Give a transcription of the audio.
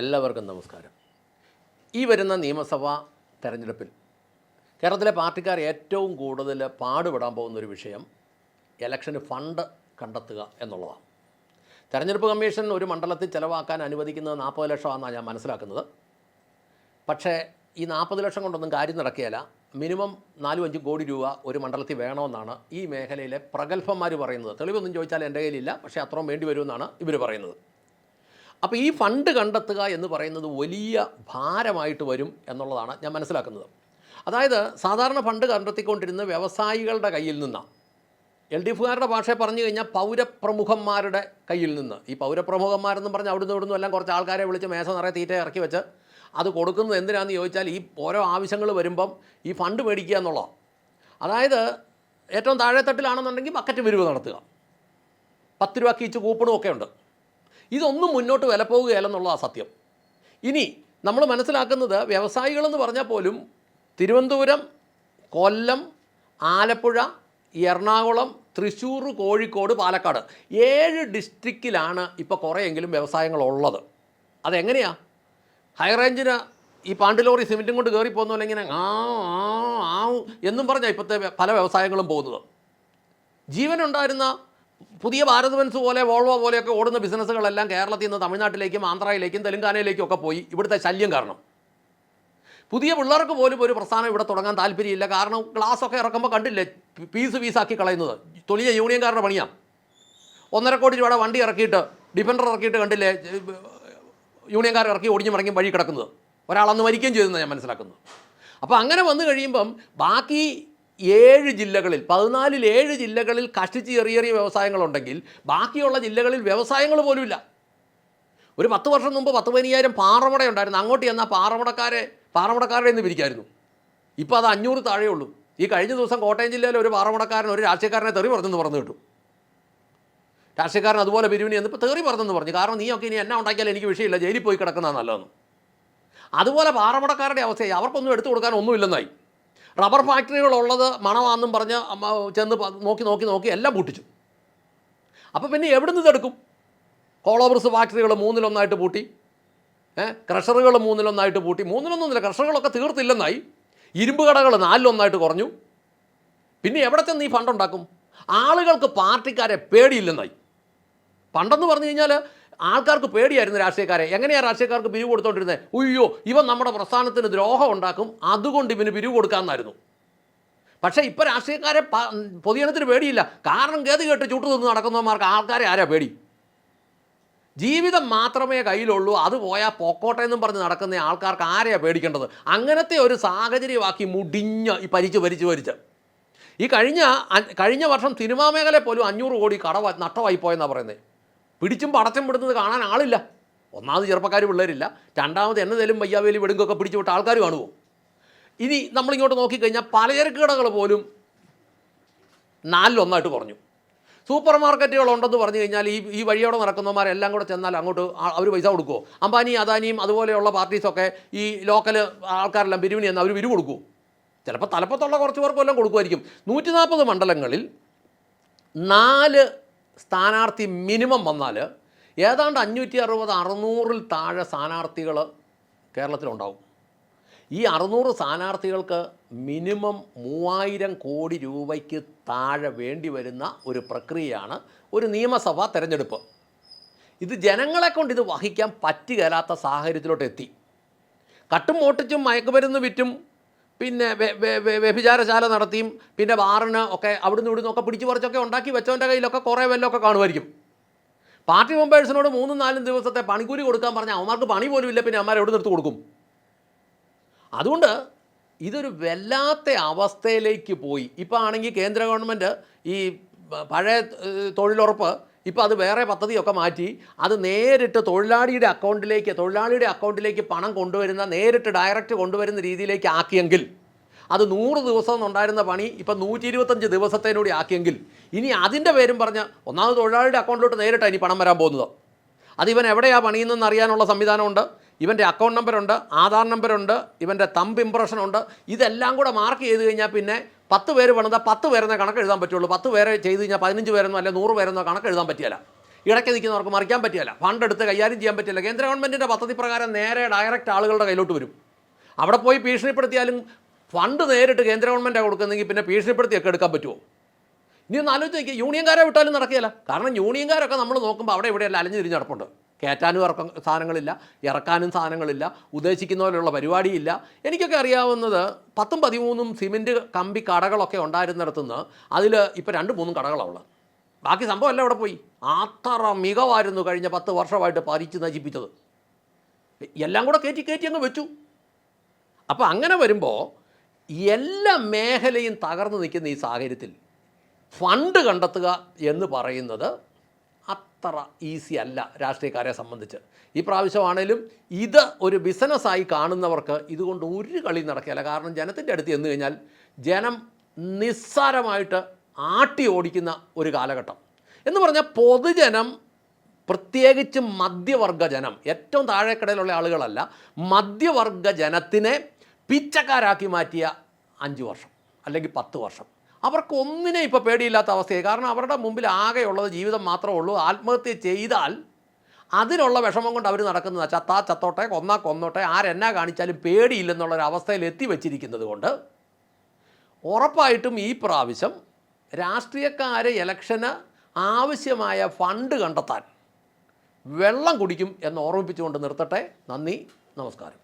എല്ലാവർക്കും നമസ്കാരം. ഈ വരുന്ന നിയമസഭാ തെരഞ്ഞെടുപ്പിൽ കേരളത്തിലെ പാർട്ടിക്കാർ ഏറ്റവും കൂടുതൽ പാടുപെടാൻ പോകുന്ന ഒരു വിഷയം ഇലക്ഷന് ഫണ്ട് കണ്ടെത്തുക എന്നുള്ളതാണ്. തെരഞ്ഞെടുപ്പ് കമ്മീഷൻ ഒരു മണ്ഡലത്തിൽ ചിലവാക്കാൻ അനുവദിക്കുന്നത് നാൽപ്പത് ലക്ഷമാണെന്നാണ് ഞാൻ മനസ്സിലാക്കുന്നത്. പക്ഷേ ഈ നാൽപ്പത് ലക്ഷം കൊണ്ടൊന്നും കാര്യം നടക്കുകയില്ല. മിനിമം നാലും അഞ്ചും കോടി രൂപ ഒരു മണ്ഡലത്തിൽ വേണമെന്നാണ് ഈ മേഖലയിലെ പ്രഗത്ഭന്മാർ പറയുന്നത്. തെളിവൊന്നും ചോദിച്ചാൽ എന്റെ കയ്യിലില്ല പക്ഷേ അത്രയും വേണ്ടി വരുമെന്നാണ് ഇവർ പറയുന്നത്. അപ്പോൾ ഈ ഫണ്ട് കണ്ടെത്തുക എന്ന് പറയുന്നത് വലിയ ഭാരമായിട്ട് വരും എന്നുള്ളതാണ് ഞാൻ മനസ്സിലാക്കുന്നത്. അതായത് സാധാരണ ഫണ്ട് കണ്ടെത്തിക്കൊണ്ടിരുന്ന വ്യവസായികളുടെ കയ്യിൽ നിന്നാണ് എൽ ഡി എഫുകാരുടെ ഭാഷയെ പറഞ്ഞു കഴിഞ്ഞാൽ പൗരപ്രമുഖന്മാരുടെ കയ്യിൽ നിന്ന്. ഈ പൗരപ്രമുഖന്മാരെന്ന് പറഞ്ഞ് അവിടുന്ന് ഇവിടുന്ന് എല്ലാം കുറച്ച് ആൾക്കാരെ വിളിച്ച് മേശ നിറയെ തീറ്റ ഇറക്കി വെച്ച് അത് കൊടുക്കുന്നത് എന്തിനാണെന്ന് ചോദിച്ചാൽ ഈ ഓരോ ആവശ്യങ്ങൾ വരുമ്പം ഈ ഫണ്ട് മേടിക്കുക എന്നുള്ളത്. അതായത് ഏറ്റവും താഴെത്തട്ടിലാണെന്നുണ്ടെങ്കിൽ ബക്കറ്റ് വിരിവ് നടത്തുക. പത്ത് രൂപ കീച്ച് കൂപ്പണും ഒക്കെ ഉണ്ട്. ഇതൊന്നും മുന്നോട്ട് വില പോവുകയല്ലെന്നുള്ളതാണ് സത്യം. ഇനി നമ്മൾ മനസ്സിലാക്കുന്നത് വ്യവസായികളെന്ന് പറഞ്ഞാൽ പോലും തിരുവനന്തപുരം കൊല്ലം ആലപ്പുഴ എറണാകുളം തൃശ്ശൂർ കോഴിക്കോട് പാലക്കാട് ഏഴ് ഡിസ്ട്രിക്റ്റിലാണ് ഇപ്പോൾ കുറേയെങ്കിലും വ്യവസായങ്ങളുള്ളത്. അതെങ്ങനെയാണ് ഹൈ റേഞ്ചിന് ഈ പാണ്ടിലോറി സിമെന്റും കൊണ്ട് കയറി പോകുന്ന പോലെ ഇങ്ങനെ ആ ആ ആ എന്നും പറഞ്ഞാൽ ഇപ്പോഴത്തെ പല വ്യവസായങ്ങളും പോകുന്നത്. ജീവനുണ്ടായിരുന്ന പുതിയ ഭാരത് ബെൻസ് പോലെ വോൾവോ പോലെയൊക്കെ ഓടുന്ന ബിസിനസ്സുകളെല്ലാം കേരളത്തിൽ നിന്ന് തമിഴ്നാട്ടിലേക്കും ആന്ധ്രയിലേക്കും തെലുങ്കാനയിലേക്കും ഒക്കെ പോയി ഇവിടുത്തെ ശല്യം കാരണം. പുതിയ പിള്ളേർക്ക് പോലും ഒരു പ്രസ്ഥാനം ഇവിടെ തുടങ്ങാൻ താല്പര്യമില്ല. കാരണം ക്ലാസ്സൊക്കെ ഇറക്കുമ്പോൾ കണ്ടില്ലേ? പീസ് പീസാക്കി കളയുന്നത്. തൊലിയ യൂണിയൻകാരുടെ പണിയാണ് ഒന്നര കോടി രൂപയുടെ വണ്ടി ഇറക്കിയിട്ട് ഡിഫൻഡർ ഇറക്കിയിട്ട് കണ്ടില്ലേ? യൂണിയൻകാർ ഇറക്കി ഒടിഞ്ഞു മടങ്ങി വഴി കിടക്കുന്നത്. ഒരാളന്ന് മരിക്കുകയും ചെയ്തെന്ന് ഞാൻ മനസ്സിലാക്കുന്നു അപ്പോൾ അങ്ങനെ വന്നു കഴിയുമ്പം ബാക്കി ഏഴ് ജില്ലകളിൽ പതിനാലിൽ ഏഴ് ജില്ലകളിൽ കഷ്ടിച്ച് ചെറിയ ചെറിയ വ്യവസായങ്ങളുണ്ടെങ്കിൽ ബാക്കിയുള്ള ജില്ലകളിൽ വ്യവസായങ്ങൾ പോലുമില്ല. ഒരു പത്ത് വർഷം മുമ്പ് പത്ത് പതിനയ്യായിരം പാറമട ഉണ്ടായിരുന്നു. അങ്ങോട്ട് ചെന്നാൽ പാറമടക്കാരെ പാറമടക്കാരുടെ എന്ന് പിരിക്കായിരുന്നു ഇപ്പോൾ അത് അഞ്ഞൂറ് താഴെ ഉള്ളൂ. ഈ കഴിഞ്ഞ ദിവസം കോട്ടയം ജില്ലയിൽ ഒരു പാറമടക്കാരൻ ഒരു രാഷ്ട്രീയക്കാരനെ തെറി പറഞ്ഞെന്ന് പറഞ്ഞു കേട്ടു. രാഷ്ട്രീയക്കാരൻ അതുപോലെ പിരിവിനി എന്നിപ്പോൾ തെറി പറഞ്ഞെന്ന് പറഞ്ഞു. കാരണം നീയൊക്കെ ഇനി എന്നാ ഉണ്ടാക്കിയാലും എനിക്ക് വിഷയമില്ല. ജയിലിൽ പോയി കിടക്കുന്നതാണ് നല്ലതെന്ന്. അതുപോലെ പാറമടക്കാരുടെ അവസ്ഥയായി. അവർക്കൊന്നും എടുത്തു കൊടുക്കാൻ ഒന്നുമില്ലെന്നായി. റബ്ബർ ഫാക്ടറികളുള്ളത് മണമാണെന്നും പറഞ്ഞ് ചെന്ന് നോക്കി നോക്കി നോക്കി എല്ലാം പൂട്ടിച്ചു. അപ്പോൾ പിന്നെ എവിടെ നിന്ന് ഇതെടുക്കും കോളോബ്രസ് ഫാക്ടറികൾ മൂന്നിലൊന്നായിട്ട് പൂട്ടി. ക്രഷറുകൾ മൂന്നിലൊന്നായിട്ട് പൂട്ടി. മൂന്നിലൊന്നൊന്നില്ല ക്രഷറുകളൊക്കെ തീർത്തില്ലെന്നായി. ഇരുമ്പ് കടകൾ നാലിലൊന്നായിട്ട് കുറഞ്ഞു. പിന്നെ എവിടെ ചെന്ന് ഈ ഫണ്ട് ഉണ്ടാക്കും? ആളുകൾക്ക് പാർട്ടിക്കാരെ പേടിയില്ലെന്നായി. പണ്ടെന്ന് പറഞ്ഞു കഴിഞ്ഞാൽ ആൾക്കാർക്ക് പേടിയായിരുന്നു രാഷ്ട്രീയക്കാരെ. എങ്ങനെയാണ് രാഷ്ട്രീയക്കാർക്ക് പിരിവ് കൊടുത്തോണ്ടിരുന്നത് ഉയ്യോ ഇവൻ നമ്മുടെ പ്രസ്ഥാനത്തിന് ദ്രോഹം ഉണ്ടാക്കും അതുകൊണ്ട് ഇവന് പിരിവ് കൊടുക്കാമെന്നായിരുന്നു പക്ഷേ ഇപ്പോൾ രാഷ്ട്രീയക്കാരെ പൊതുജനത്തിന് പേടിയില്ല. കാരണം ഗതി കേട്ട് ചുട്ടു നിന്ന് നടക്കുന്നവന്മാർക്ക് ആൾക്കാരെ ആരാ പേടി? ജീവിതം മാത്രമേ കയ്യിലുള്ളൂ അത് പോയാൽ പൊക്കോട്ടെ എന്നും പറഞ്ഞ് നടക്കുന്ന ആൾക്കാർക്ക് ആരെയാ പേടിക്കേണ്ടത്? അങ്ങനത്തെ ഒരു സാഹചര്യമാക്കി മുടിഞ്ഞ് ഈ പരിച്ച് പരിച്ച് പരിച്ച് ഈ കഴിഞ്ഞ കഴിഞ്ഞ വർഷം സിനിമാ മേഖല പോലും അഞ്ഞൂറ് കോടി കടവ നഷ്ടമായി പോയെന്നാണ് പറയുന്നത് പിടിച്ചും പടച്ചും വിടുന്നത് കാണാൻ ആളില്ല. ഒന്നാമത് ചെറുപ്പക്കാർ പിള്ളേരില്ല. രണ്ടാമത് എന്നതേലും വയ്യാവേലി വെടുങ്കൊക്കെ പിടിച്ചു വിട്ട ആൾക്കാർ കാണുമോ ഇനി നമ്മളിങ്ങോട്ട് നോക്കിക്കഴിഞ്ഞാൽ പലചരക്ക് കടകൾ പോലും നാലിലൊന്നായിട്ട് കുറഞ്ഞു. സൂപ്പർ മാർക്കറ്റുകൾ ഉണ്ടെന്ന് പറഞ്ഞു കഴിഞ്ഞാൽ ഈ ഈ വഴിയോടെ നടക്കുന്നവന്മാരെല്ലാം കൂടെ ചെന്നാൽ അങ്ങോട്ട് അവർ പൈസ കൊടുക്കുമോ അംബാനി അദാനിയും അതുപോലെയുള്ള പാർട്ടീസൊക്കെ ഈ ലോക്കൽ ആൾക്കാരെല്ലാം പിരിവിന് എന്ന് അവർ പിരിവ് കൊടുക്കുമോ ചിലപ്പോൾ തലപ്പത്തുള്ള കുറച്ച് എല്ലാം കൊടുക്കുമായിരിക്കും. നൂറ്റി നാൽപ്പത് മണ്ഡലങ്ങളിൽ നാല് സ്ഥാനാർത്ഥി മിനിമം വന്നാൽ ഏതാണ്ട് അഞ്ഞൂറ്റി അറുപത് അറുന്നൂറിൽ താഴെ സ്ഥാനാർത്ഥികൾ കേരളത്തിലുണ്ടാവും. ഈ അറുന്നൂറ് സ്ഥാനാർത്ഥികൾക്ക് മിനിമം മൂവായിരം കോടി രൂപയ്ക്ക് താഴെ വേണ്ടി വരുന്ന ഒരു പ്രക്രിയയാണ് ഒരു നിയമസഭാ തെരഞ്ഞെടുപ്പ്. ഇത് ജനങ്ങളെ കൊണ്ട് ഇത് വഹിക്കാൻ പറ്റുകയില്ലാത്ത സാഹചര്യത്തിലോട്ട് എത്തി കട്ടും മോട്ടിച്ചും മയക്കുമരുന്ന് വിറ്റും പിന്നെ വ്യഭിചാരശാല നടത്തിയും പിന്നെ ബാറിന് ഒക്കെ അവിടുന്ന് ഇവിടുന്ന് ഒക്കെ പിടിച്ചു പറിച്ചൊക്കെ ഉണ്ടാക്കി വെച്ചവന്റെ കയ്യിലൊക്കെ കുറേ വല്ലതൊക്കെ കാണുമായിരിക്കും. പാർട്ടി മെമ്പേഴ്സിനോട് മൂന്നും നാലും ദിവസത്തെ പണിക്കൂലി കൊടുക്കാൻ പറഞ്ഞാൽ അവന്മാർക്ക് പണി പോലും ഇല്ല പിന്നെ അമ്മമാർ എവിടെ നിർത്തി കൊടുക്കും? അതുകൊണ്ട് ഇതൊരു വല്ലാത്ത അവസ്ഥയിലേക്ക് പോയി. ഇപ്പോൾ ആണെങ്കിൽ കേന്ദ്ര ഗവൺമെന്റ് ഈ പഴയ തൊഴിലുറപ്പ് ഇപ്പോൾ അത് വേറെ പദ്ധതിയൊക്കെ മാറ്റി അത് നേരിട്ട് തൊഴിലാളിയുടെ അക്കൗണ്ടിലേക്ക് തൊഴിലാളിയുടെ അക്കൗണ്ടിലേക്ക് പണം കൊണ്ടുവരുന്ന നേരിട്ട് ഡയറക്റ്റ് കൊണ്ടുവരുന്ന രീതിയിലേക്ക് ആക്കിയെങ്കിൽ അത് നൂറ് ദിവസം ഉണ്ടായിരുന്ന പണി ഇപ്പം നൂറ്റി ഇരുപത്തഞ്ച് ദിവസത്തേനൂടി ആക്കിയെങ്കിൽ ഇനി അതിന്റെ പേരും പറഞ്ഞ് ഒന്നാമത് തൊഴിലാളിയുടെ അക്കൗണ്ടിലോട്ട് നേരിട്ടാണ് ഇനി പണം വരാൻ പോകുന്നത്. അത് ഇവൻ എവിടെയാണ് പണിയുന്നതെന്ന് അറിയാനുള്ള സംവിധാനമുണ്ട്. ഇവന്റെ അക്കൗണ്ട് നമ്പറുണ്ട് ആധാർ നമ്പറുണ്ട് ഇവന്റെ തമ്പ് ഇംപ്രഷനുണ്ട് ഇതെല്ലാം കൂടെ മാർക്ക് ചെയ്ത് കഴിഞ്ഞാൽ പിന്നെ പത്ത് പേര് പണിത പത്ത് പേരെന്നേ കണക്ക് എഴുതാൻ പറ്റുള്ളൂ. പത്ത് പേരെ ചെയ്ത് കഴിഞ്ഞാൽ പതിനഞ്ച് പേരെന്നോ അല്ലെ നൂറ് പേരെന്നോ കണക്ക് എഴുതാൻ പറ്റിയല്ല. ഇടയ്ക്ക് നിൽക്കുന്നവർക്ക് മറിക്കാൻ പറ്റിയല്ല. ഫണ്ട് എടുത്ത് കൈകാര്യം ചെയ്യാൻ പറ്റില്ല. കേന്ദ്ര ഗവൺമെന്റിന്റെ പദ്ധതി പ്രകാരം നേരെ ഡയറക്റ്റ് ആളുകളുടെ കയ്യിലോട്ട് വരും. അവിടെ പോയി ഭീഷണിപ്പെടുത്തിയാലും ഫണ്ട് നേരിട്ട് കേന്ദ്ര ഗവൺമെന്റാണ് കൊടുക്കുന്നെങ്കിൽ പിന്നെ ഭീഷണിപ്പെടുത്തിയൊക്കെ എടുക്കാൻ പറ്റുമോ? ഇനി ഒന്ന് ആലോചിച്ച് നോക്കിയാൽ യൂണിയൻകാരെ വിട്ടാലും നടക്കുകയല്ല. കാരണം യൂണിയൻകാരൊക്കെ നമ്മൾ നോക്കുമ്പോൾ അവിടെ ഇവിടെയല്ല അലഞ്ഞു തിരിഞ്ഞ് നടപ്പുണ്ട്. കയറ്റാനും ഇറക്കം സാധനങ്ങളില്ല ഇറക്കാനും സാധനങ്ങളില്ല ഉദ്ദേശിക്കുന്ന പോലെയുള്ള പരിപാടിയില്ല. എനിക്കൊക്കെ അറിയാവുന്നത് പത്തും പതിമൂന്നും സിമെന്റ് കമ്പി കടകളൊക്കെ ഉണ്ടായിരുന്നിടത്തുനിന്ന് അതിൽ ഇപ്പോൾ രണ്ട് മൂന്നും കടകളാണ് ഉള്ളത്. ബാക്കി സംഭവമല്ല അവിടെ പോയി. അത്ര മികവായിരുന്നു കഴിഞ്ഞ പത്ത് വർഷമായിട്ട് പരിച്ച് നശിപ്പിച്ചത്. എല്ലാം കൂടെ കയറ്റി കയറ്റി അങ്ങ് വെച്ചു. അപ്പോൾ അങ്ങനെ വരുമ്പോൾ എല്ലാ മേഖലയും തകർന്നു നിൽക്കുന്ന ഈ സാഹചര്യത്തിൽ ഫണ്ട് കണ്ടെത്തുക എന്ന് പറയുന്നത് അത്ര ഈസി അല്ല രാഷ്ട്രീയക്കാരെ സംബന്ധിച്ച്. ഈ പ്രാവശ്യമാണേലും ഇത് ഒരു ബിസിനസ്സായി കാണുന്നവർക്ക് ഇതുകൊണ്ട് ഒരു കളി നടക്കില്ല കാരണം ജനത്തിന്റെ അടുത്ത് ചെന്ന് കഴിഞ്ഞാൽ ജനം നിസ്സാരമായിട്ട് ആട്ടി ഓടിക്കുന്ന ഒരു കാലഘട്ടം. എന്ന് പറഞ്ഞാൽ പൊതുജനം പ്രത്യേകിച്ച് മധ്യവർഗ ജനം ഏറ്റവും താഴെക്കടയിലുള്ള ആളുകളല്ല മധ്യവർഗ ജനത്തിനെ പിച്ചക്കാരാക്കി മാറ്റിയ അഞ്ച് വർഷം അല്ലെങ്കിൽ പത്ത് വർഷം. അവർക്ക് ഒന്നിനെ ഇപ്പോൾ പേടിയില്ലാത്ത അവസ്ഥയായി. കാരണം അവരുടെ മുമ്പിൽ ആകെയുള്ളത് ജീവിതം മാത്രമേ ഉള്ളൂ. ആത്മഹത്യ ചെയ്താൽ അതിനുള്ള വിഷമം കൊണ്ട് അവർ നടക്കുന്നത് ചത്താ ചത്തോട്ടെ കൊന്നാ കൊന്നോട്ടെ ആരെന്നാ കാണിച്ചാലും പേടിയില്ലെന്നുള്ളൊരു അവസ്ഥയിൽ എത്തി വച്ചിരിക്കുന്നത് കൊണ്ട് ഉറപ്പായിട്ടും ഈ പ്രാവശ്യം രാഷ്ട്രീയക്കാരെ ഇലക്ഷന് ആവശ്യമായ ഫണ്ട് കണ്ടെത്താൻ വെള്ളം കുടിക്കും എന്ന് ഓർമ്മിപ്പിച്ചുകൊണ്ട് നിർത്തട്ടെ. നന്ദി നമസ്കാരം.